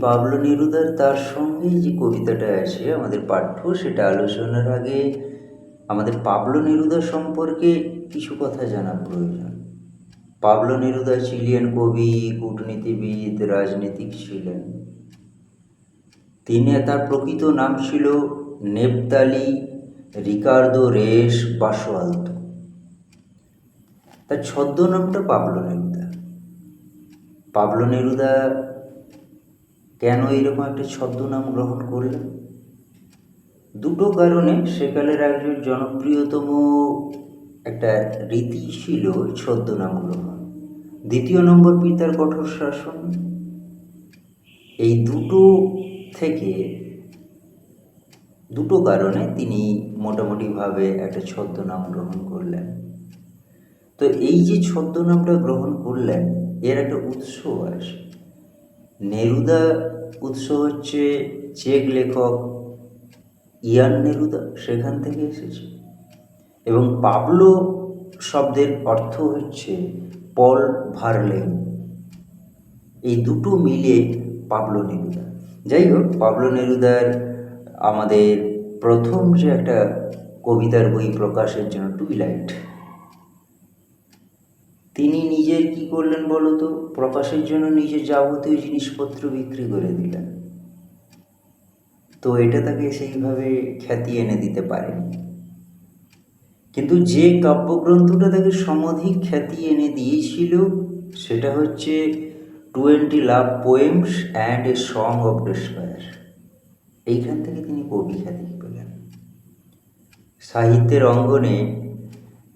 Pablo নেরুদার তার সঙ্গে যে কবিতাটা আছে, আমাদের পাঠ্য, সেটা আলোচনার আগে আমাদের পাবলো নেরুদা সম্পর্কে কিছু কথা জানা প্রয়োজন। পাবলো নেরুদা চিলিয়ান কবি, কূটনীতিবিদ, রাজনীতিক ছিলেন। তিনি তার প্রকৃত নাম ছিল নেপতালি রিকার্দো রেস বাসোয়ালতো। তার ছদ্মনামটা পাবলো নেরুদা। পাবলো নেরুদা কেন এরকম একটা ছদ্মনাম গ্রহণ করলেন দুটো কারণে সেকালের একজন জনপ্রিয়তম একটা রীতি ছিল ছদ্মনাম গ্রহণ। দ্বিতীয় নম্বর পিতার কঠোর শাসন। এই দুটো থেকে দুটো কারণে তিনি মোটামুটিভাবে একটা ছদ্মনাম গ্রহণ করলেন। তো এই যে ছদ্মনামটা গ্রহণ করলেন, এর একটা উৎস আছে নেরুদা উৎস হচ্ছে চেক লেখক ইয়ান নেরুদা, সেখান থেকে এসেছে। এবং পাবলো শব্দের অর্থ হচ্ছে পল ভারলেন। এই দুটো মিলে পাবলো নেরুদা। যাই হোক, পাবলো নেরুদার আমাদের প্রথম যে একটা কবিতার বই প্রকাশের জন্য টুইলাইট তিনি নিজের কি করলেন বলতো প্রকাশের জন্য নিজের যাবতীয় জিনিসপত্র বিক্রি করে দিলেন। তো এটা তাকে সেইভাবে খ্যাতি এনে দিতে পারেনি। কিন্তু যে কাব্যগ্রন্থটা তাকে সমধিক খ্যাতি এনে দিয়েছিল, সেটা হচ্ছে twenty love poems and a song of despair এইখান থেকে তিনি কবি খ্যাতি পেলেন। সাহিত্যের অঙ্গনে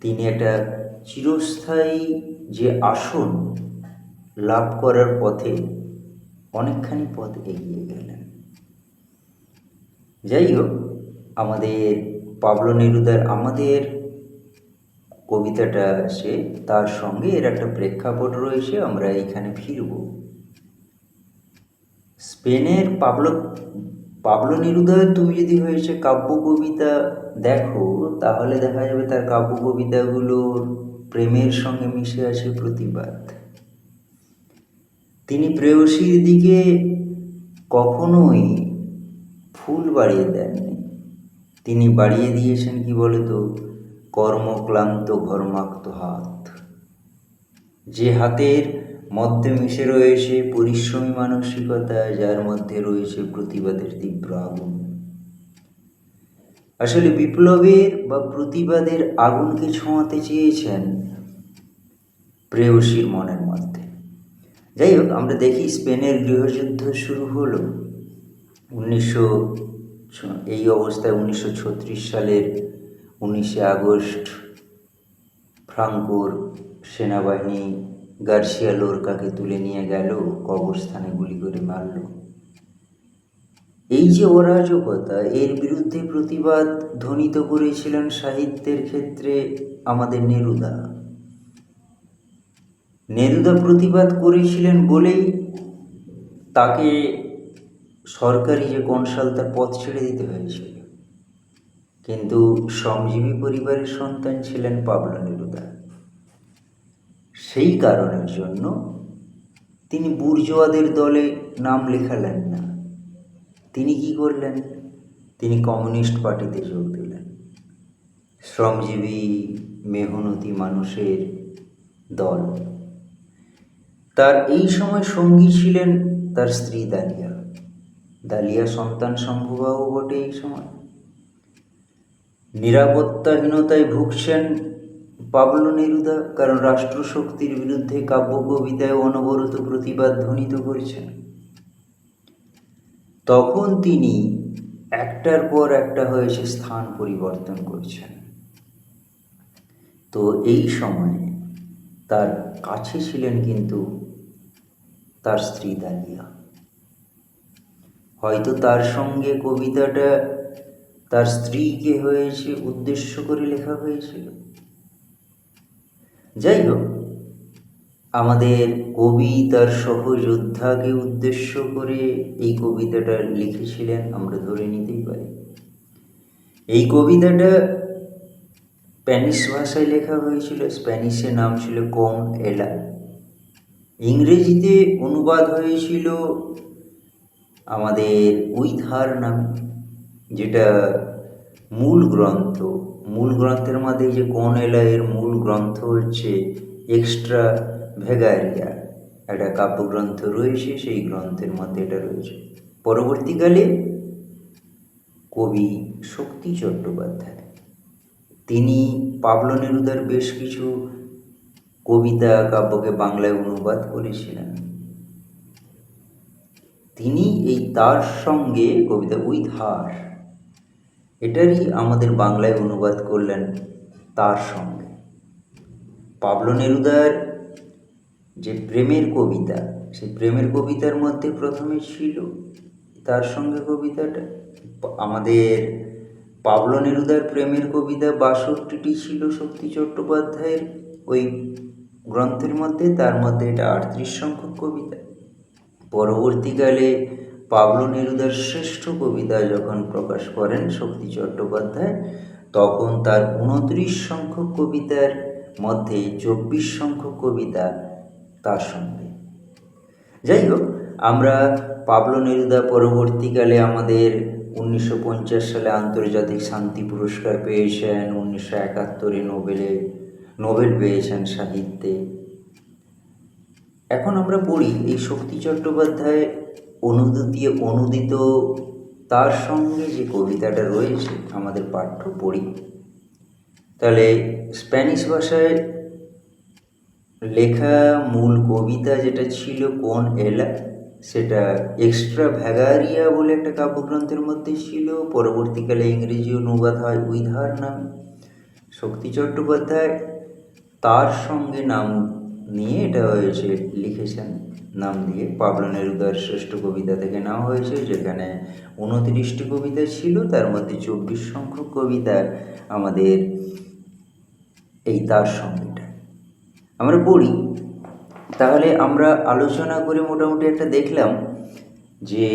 তিনি একটা চিরস্থায়ী যে আসন লাভ করার পথে অনেকখানি পথ এগিয়ে গেলেন। যাই হোক, আমাদের পাবলো নেরুদার আমাদের কবিতাটা আছে তার সঙ্গে এর একটা প্রেক্ষাপট রয়েছে, আমরা এখানে ফিরব। স্পেনের পাবলো পাবলো নেরুদার তুমি যদি হয়েছে কাব্য কবিতা দেখো, তাহলে দেখা যাবে তার কাব্য কবিতাগুলোর প্রেমের সঙ্গে মিশে আছে প্রতিবাদ। তিনি প্রেয়সীর দিকে কখনোই ফুল বাড়িয়ে দেননি। তিনি বাড়িয়ে দিয়েছেন কি বলতো? কর্মক্লান্ত ঘর্মাক্ত হাত। যে হাতের মধ্যে মিশে রয়েছে পরিশ্রমী মানসিকতা, যার মধ্যে রয়েছে প্রতিবাদের তীব্র আগুন। আসলে বিপ্লবের বা প্রতিবাদের আগুনকে ছোঁয়াতে চেয়েছেন প্রেয়সীর মনের মধ্যে। যাই হোক, আমরা দেখি স্পেনের গৃহযুদ্ধ শুরু হলো। উনিশশো এই অবস্থায় উনিশশো ছত্রিশ সালের উনিশে আগস্ট ফ্রাঙ্কোর সেনাবাহিনী গার্সিয়া লোরকাকে তুলে নিয়ে গেল, কবরস্থানে গুলি করে মারল। এই যে অরাজকতা, এর বিরুদ্ধে প্রতিবাদ ধ্বনিত করেছিলেন সাহিত্যের ক্ষেত্রে আমাদের নেরুদা। নেরুদা প্রতিবাদ করেছিলেন বলেই তাকে সরকারি যে কনসাল, তার পথ ছেড়ে দিতে হয়েছিল। কিন্তু শ্রমজীবী পরিবারের সন্তান ছিলেন পাবলো নেরুদা। সেই কারণের জন্য তিনি বুর্জোয়াদের দলে নাম লেখালেন না। তিনি কি করলেন? তিনি কমিউনিস্ট পার্টিতে যোগ দিলেন। শ্রমজীবী, মেহনতি মানুষের দল। তার এই সময় সঙ্গী ছিলেন তার স্ত্রী দালিয়া। দালিয়া সন্তান সম্ভবাও বটে এই সময়। নিরাপত্তাহীনতায় ভুগছেন পাবলো নেরুদা, কারণ রাষ্ট্রশক্তির বিরুদ্ধে কাব্য কবিতায় অনবরত প্রতিবাদ ধ্বনিত করেছেন। তখন তিনি একটার পর একটা হয়েছে স্থান পরিবর্তন করছেন। তো এই সময়ে তার কাছে ছিলেন কিন্তু তার স্ত্রী দালিয়া। হয়তো তার সঙ্গে কবিতাটা তার স্ত্রীকে হয়েছে উদ্দেশ্য করে লেখা হয়েছিল। যাই হোক আমাদের কবি তার সহযোদ্ধাকে উদ্দেশ্য করে এই কবিতাটা লিখেছিলেন, আমরা ধরে নিতেই পারি। এই কবিতাটা স্প্যানিশ ভাষায় লেখা হয়েছিল, স্প্যানিশে নাম ছিল কম এলা। ইংরেজিতে অনুবাদ হয়েছিল আমাদের উইথার নামে, যেটা মূল গ্রন্থ। মূল গ্রন্থের মধ্যে যে কোন এলায়ের মূল গ্রন্থ হচ্ছে এক্সট্রা ভেগারিয়া একটা কাব্যগ্রন্থ রয়েছে, সেই গ্রন্থের মধ্যে এটা রয়েছে। পরবর্তীকালে কবি শক্তি চট্টোপাধ্যায়। তিনি পাবলো নেরুদার বেশ কিছু কবিতা, কাব্যকে বাংলায় অনুবাদ করেছিলেন। তিনি এই তার সঙ্গে কবিতা উইথ হার এটারই আমাদের বাংলায় অনুবাদ করলেন তার সঙ্গে। পাবলো নেরুদার যে প্রেমের কবিতা, সেই প্রেমের কবিতার মধ্যে প্রথমে ছিল তার সঙ্গে কবিতাটা। আমাদের পাবলো নেরুদার প্রেমের কবিতা বাষট্টিটি ছিল শক্তি চট্টোপাধ্যায়ের ওই গ্রন্থের মধ্যে, তার মধ্যে এটা আটত্রিশ সংখ্যক কবিতা। পরবর্তীকালে পাবলো নেরুদার শ্রেষ্ঠ কবিতা যখন প্রকাশ করেন শক্তি চট্টোপাধ্যায়, তখন তার উনত্রিশ সংখ্যক কবিতার মধ্যে চব্বিশ সংখ্যক কবিতা তার সঙ্গে। যাই হোক আমরা পাবলো নেরুদা পরবর্তীকালে আমাদের উনিশশো পঞ্চাশ সালে আন্তর্জাতিক শান্তি পুরস্কার পেয়েছেন, উনিশশো একাত্তরে নোবেলে, নোবেল পেয়েছেন সাহিত্যে। এখন আমরা পড়ি এই শক্তি চট্টোপাধ্যায় অনুদিত অনুদিত তার সঙ্গে যে কবিতাটা রয়েছে, আমাদের পাঠ্য পড়ি। তাহলে স্প্যানিশ ভাষায় লেখা মূল কবিতা যেটা ছিল কোন এলা সেটা এক্সট্রা ভ্যাগারিয়া বলে একটা কাব্যগ্রন্থের মধ্যে ছিল। পরবর্তীকালে ইংরেজি অনুবাদ হয় উইধার নামে। শক্তি চট্টোপাধ্যায় তার সঙ্গে নাম নিয়ে এটা হয়েছে, লিখেছেন। নাম দিয়ে পাবলো নেরুদার শ্রেষ্ঠ কবিতা থেকে নেওয়া হয়েছে, যেখানে উনত্রিশটি কবিতা ছিল। তার মধ্যে চব্বিশ সংখ্যক কবিতা আমাদের এই তার সঙ্গেটা। আমরা পড়ি। তাহলে আমরা আলোচনা করে মোটামুটি একটা দেখলাম যে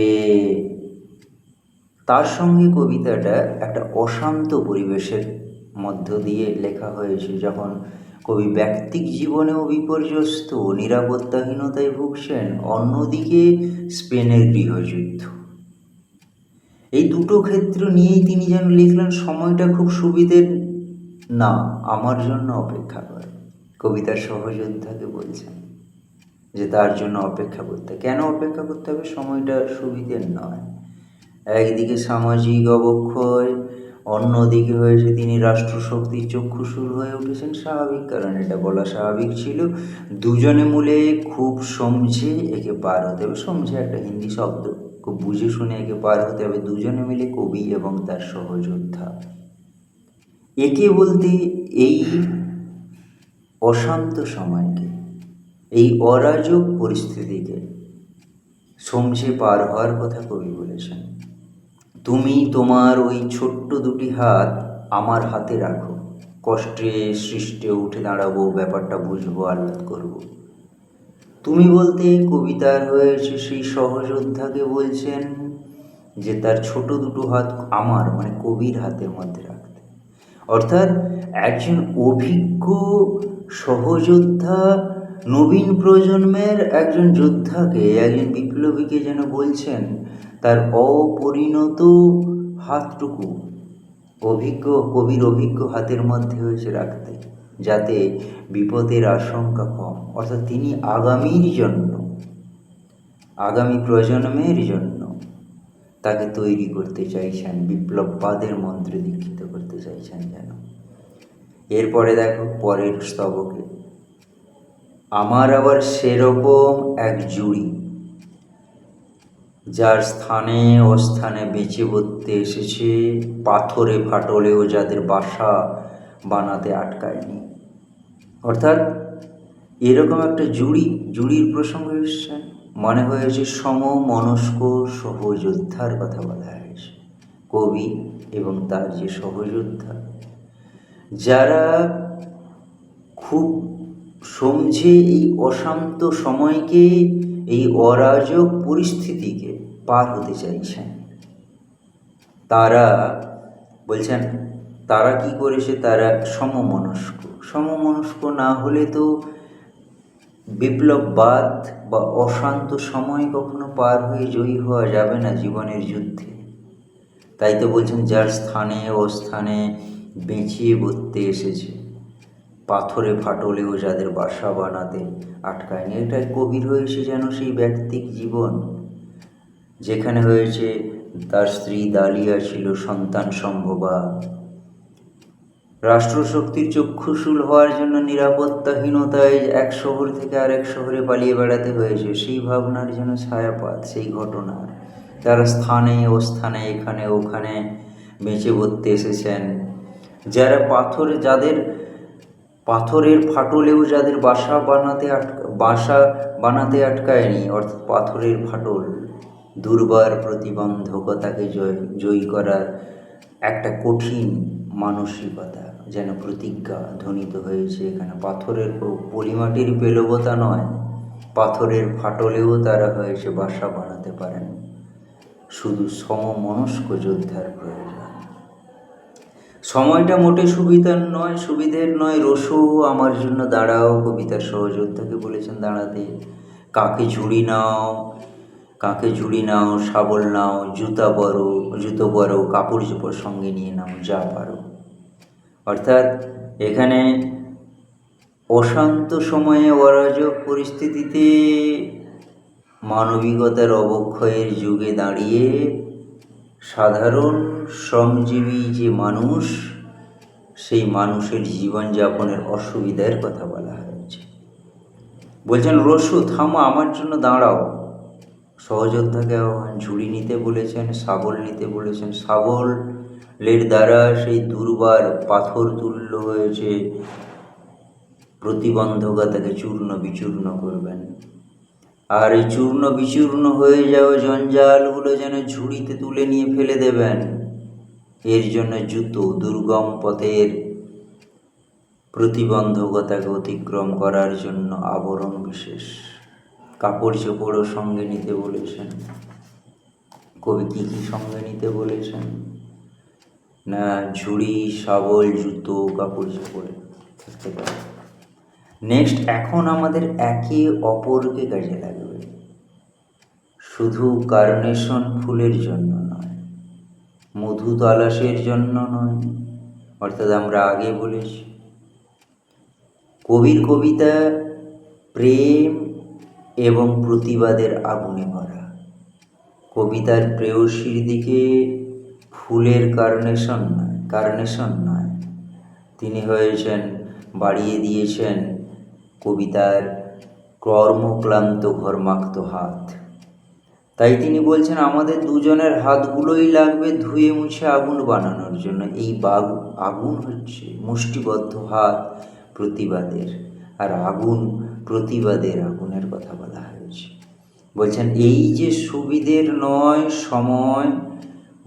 তার সঙ্গে কবিতাটা একটা অশান্ত পরিবেশের মধ্য দিয়ে লেখা হয়েছে, যখন কবি ব্যক্তিক জীবনেও বিপর্যস্ত, নিরাপত্তাহীনতায় ভুগছেন, অন্যদিকে স্পেনের গৃহযুদ্ধ। এই দুটো ক্ষেত্র নিয়েই তিনি যেন লিখলেন, সময়টা খুব সুবিধের না, আমার জন্য অপেক্ষা করে। কবিতার সহযোদ্ধাকে বলছেন যে তার জন্য অপেক্ষা করতে। কেন অপেক্ষা করতে হবে? সময়টা সুবিধের নয়। একদিকে সামাজিক অবক্ষয়, অন্যদিকে হয়েছে তিনি রাষ্ট্রশক্তির চক্ষুসুর হয়ে উঠেছেন। স্বাভাবিক কারণ এটা বলা স্বাভাবিক ছিল। দুজনে মূলে খুব সমঝে একে পার হতে হবে। সমঝে একটা হিন্দি শব্দ। খুব বুঝে শুনে একে পার হতে হবে। দুজনে মিলে কবি এবং তার সহযোদ্ধা। একে বলতে এই অশান্ত সময়কে, এই অরাজক পরিস্থিতিকে সমঝে পার হওয়ার কথা কবি বলেছেন। তুমি তোমার ওই ছোট্ট দুটি হাত আমার হাতে রাখো। কষ্টে সৃষ্টে উঠে দাঁড়াবো, ব্যাপারটা বুঝব, আহ্লাদ করব। তুমি বলতে কবিতার হয়েছে সেই সহযোদ্ধাকে বলছেন যে তার ছোট দুটো হাত আমার মানে কবির হাতের মধ্যে রাখতে। অর্থাৎ একজন অভিজ্ঞ সহযোদ্ধা নবীন প্রজন্মের একজন যোদ্ধাকে, একজন বিপ্লবীকে যেন বলছেন, তার অপরিণত হাতটুকু অভিজ্ঞ, কবির অভিজ্ঞ হাতের মধ্যে হয়েছে রাখতে, যাতে বিপদের আশঙ্কা কম। অর্থাৎ তিনি আগামীর জন্য, আগামী প্রজন্মের জন্য তাকে তৈরি করতে চাইছেন, বিপ্লববাদের মন্ত্রে দীক্ষিত করতে চাইছেন যেন। এরপরে দেখো পরের স্তবকে। আমার আবার সেরকম এক জুড়ি, যার স্থানে অস্থানে বেঁচে বলতে এসেছে, পাথরে ফাটলেও যাদের বাসা বানাতে আটকায়নি। অর্থাৎ এরকম একটা জুড়ি, জুড়ির প্রসঙ্গ এসছেন মনে হয়েছে সম মনস্ক সহযোদ্ধার কথা বলা হয়েছে। কবি এবং তার যে সহযোদ্ধা যারা খুব সমঝে এই অশান্ত সময়কে, এই অরাজক পরিস্থিতিকে পার হতে চাইছেন। তারা বলছেন, তারা কি করেছে? তারা সমমনস্ক। সমমনস্ক না হলে তো বিপ্লববাদ বা অশান্ত সময় কখনো পার হয়ে জয়ী হওয়া যাবে না জীবনের যুদ্ধে। তাই তো বলছেন, যার স্থানে অস্থানে স্থানে বেঁচিয়ে বলতে এসেছে। পাথরে ফাটলেও যাদের বাসা বানাতে আটকায়নি এটা কবির হয়েছে যেন সেই ব্যক্তিক জীবন। যেখানে হয়েছে, তার স্ত্রী দালিয়া ছিল সন্তান সম্ভবা। রাষ্ট্রশক্তির চক্ষুশূল হওয়ার জন্য নিরাপত্তাহীনতায় এক শহর থেকে আরেক শহরে পালিয়ে বেড়াতে হয়েছে। সেই ভাবনার যেন ছায়াপাত, সেই ঘটনার। তারা স্থানে ও স্থানে এখানে ওখানে বেঁচে বলতে এসেছেন। যারা পাথর যাদের, পাথরের ফাটলেও যাদের বাসা বানাতে আটকা, বাসা বানাতে আটকায়নি, অর্থাৎ পাথরের ফাটল, দুর্বার প্রতিবন্ধকতাকে জয়, জয়ী করার একটা কঠিন মানসিকতা যেন প্রতিজ্ঞা ধ্বনিত হয়েছে এখানে। পাথরের পলিমাটির পেলবতা নয়, পাথরের ফাটলেও তারা হয়েছে বাসা বানাতে পারেন। শুধু সমমনস্ক যোদ্ধার প্রয়োজন। সময়টা মোটে সুবিধার নয়, সুবিধের নয়। রসু, আমার জন্য দাঁড়াও, কবিতার সহযোদ্ধাকে বলেছেন দাঁড়াতে। কাকে ঝুড়ি নাও, কাকে ঝুড়ি নাও, শাবল নাও, জুতা বড় জুতো বড় কাপড় চোপড় সঙ্গে নিয়ে নাও, যা পারো। অর্থাৎ এখানে অশান্ত সময়ে অরাজক পরিস্থিতিতে মানবিকতার অবক্ষয়ের যুগে দাঁড়িয়ে সাধারণ শ্রমজীবী যে মানুষ, সেই মানুষের জীবনযাপনের অসুবিধার কথা বলা হয়েছে। বলছেন, রসু, থামো, আমার জন্য দাঁড়াও। সহযোদ্ধাকে আহ্বান, ঝুড়ি নিতে বলেছেন, শাবল নিতে বলেছেন। শাবলের দ্বারা সেই দুর্বার পাথর তুল্য হয়েছে। প্রতিবন্ধকতাকে চূর্ণ বিচূর্ণ করবেন। আর এই চূর্ণ বিচূর্ণ হয়ে যাওয়া জঞ্জালগুলো যেন ঝুড়িতে তুলে নিয়ে ফেলে দেবেন। এর জন্য জুতো দুর্গম পথের প্রতিবন্ধকতাকে অতিক্রম করার জন্য আবরণ বিশেষ। কাপড় চোপড়ও সঙ্গে নিতে বলেছেন। কবি কী কী সঙ্গে নিতে বলেছেন? না, ঝুড়ি, শাবল, জুতো, কাপড় চোপড়, থাকতে পারে। নেক্সট এখন আমাদের একে অপরকে কাজে লাগবে। শুধু কার্নেশন ফুলের জন্য নয় মধু তালাশের জন্য নয়, অর্থাৎ আমরা আগে বলেছি। কবির কবিতা, প্রেম এবং প্রতিবাদের আগুনে ভরা। কবিতার প্রেয়সীর দিকে ফুলের কার্নেশন নয় কার্নেশন নয় তিনি হয়েছেন, বাড়িয়ে দিয়েছেন কবিতার কর্মক্লান্ত ঘর্মাক্ত হাত। তাই তিনি বলছেন, আমাদের দুজনের হাতগুলোই লাগবে ধুয়ে মুছে আগুন বানানোর জন্য। এই আগুন হচ্ছে মুষ্টিবদ্ধ হাত প্রতিবাদের, আর আগুন প্রতিবাদের আগুনের কথা বলা হয়েছে। বলছেন, এই যে সুবিধের নয়, সময়,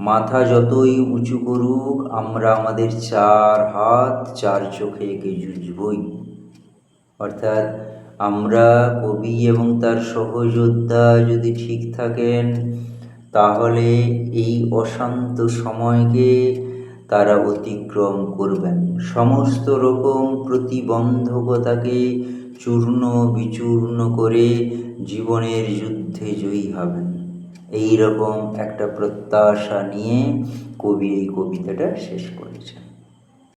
মাথা যতই উঁচু করুক, আমরা আমাদের চার হাত, চার চোখে একে জুজবই অর্থাৎ আমরা কবি এবং তার সহযোদ্ধা যদি ঠিক থাকেন, তাহলে এই অশান্ত সময়কে তারা অতিক্রম করবেন। সমস্ত রকম প্রতিবন্ধকতাকে চূর্ণ বিচূর্ণ করে জীবনের যুদ্ধে জয়ী হবেন। এই রকম একটা প্রত্যাশা নিয়ে কবি এই কবিতাটা শেষ করেছেন।